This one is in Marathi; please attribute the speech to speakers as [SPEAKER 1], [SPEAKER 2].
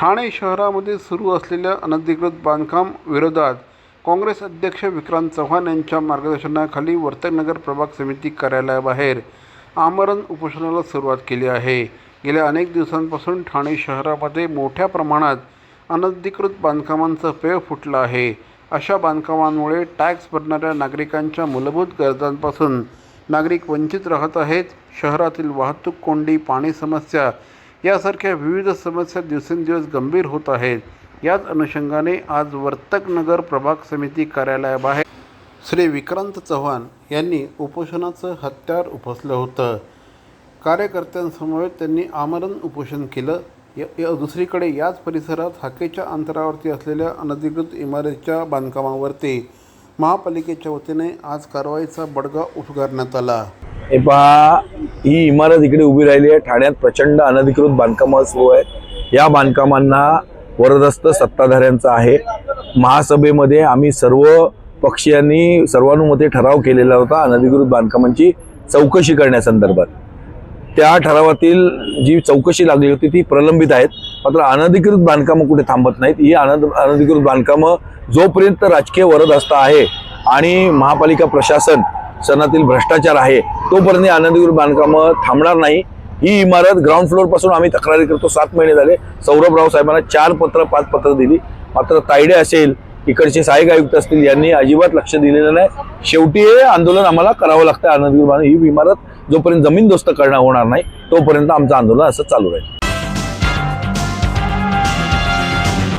[SPEAKER 1] ठाणे शहरामध्ये सुरू असलेल्या अनधिकृत बांधकाम विरोधात काँग्रेस अध्यक्ष विक्रांत चव्हाण यांच्या मार्गदर्शनाखाली वर्तकनगर प्रभाग समिती कार्यालयाबाहेर आमरण उपोषणाला सुरुवात केली आहे. गेल्या अनेक दिवसांपासून ठाणे शहरामध्ये मोठ्या प्रमाणात अनधिकृत बांधकामांचं पेव फुटलं आहे. अशा बांधकामांमुळे टॅक्स भरणाऱ्या नागरिकांच्या मूलभूत गरजांपासून नागरिक वंचित राहत आहेत. शहरातील वाहतूक कोंडी पाणी समस्या यासारख्या विविध समस्या दिवसेंदिवस गंभीर होत आहेत. याच अनुषंगाने आज वर्तकनगर प्रभाग समिती कार्यालयाबाहेर श्री विक्रांत चव्हाण यांनी उपोषणाचं हत्यार उपसलं होतं. कार्यकर्त्यांसमवेत त्यांनी आमरण उपोषण केलं. या दुसरीकडे याच परिसरात हाकेच्या अंतरावरती असलेल्या अनधिकृत इमारतीच्या बांधकामावरती महापालिकेच्या वतीने आज कारवाईचा बडगा उफगारण्यात आला.
[SPEAKER 2] ही इमारत इकडे उभी राहिली आहे. ठाण्यात प्रचंड अनधिकृत बांधकामं सुरू आहेत या बांधकामांना वरदस्त सत्ताधाऱ्यांचा आहे. महासभेमध्ये आम्ही सर्व पक्षीयांनी सर्वानुमते ठराव केलेला होता अनधिकृत बांधकामांची चौकशी करण्यासंदर्भात. त्या ठरावातील जी चौकशी लागली होती ती प्रलंबित आहेत. मात्र अनधिकृत बांधकामं कुठे थांबत नाहीत. ही अनध अनधिकृत बांधकामं जोपर्यंत राजकीय वरदहस्त आहे आणि महापालिका प्रशासन सणातील भ्रष्टाचार आहे तोपर्यंत ही बांधकामं थांबणार नाही. ही इमारत ग्राउंड फ्लोरपासून आम्ही तक्रारी करतो. सात महिने झाले. सौरभराव साहेबांना चार पत्र पाच पत्र दिली. मात्र तायडे असेल इकडचे सहाय्यक आयुक्त असतील यांनी अजिबात लक्ष दिलेलं नाही. शेवटी हे आंदोलन आम्हाला करावं लागतं अनधिकृत बांधकाम. ही इमारत जोपर्यंत जमीन दोस्त करणं होणार नाही तोपर्यंत आमचं आंदोलन असं चालू राहील.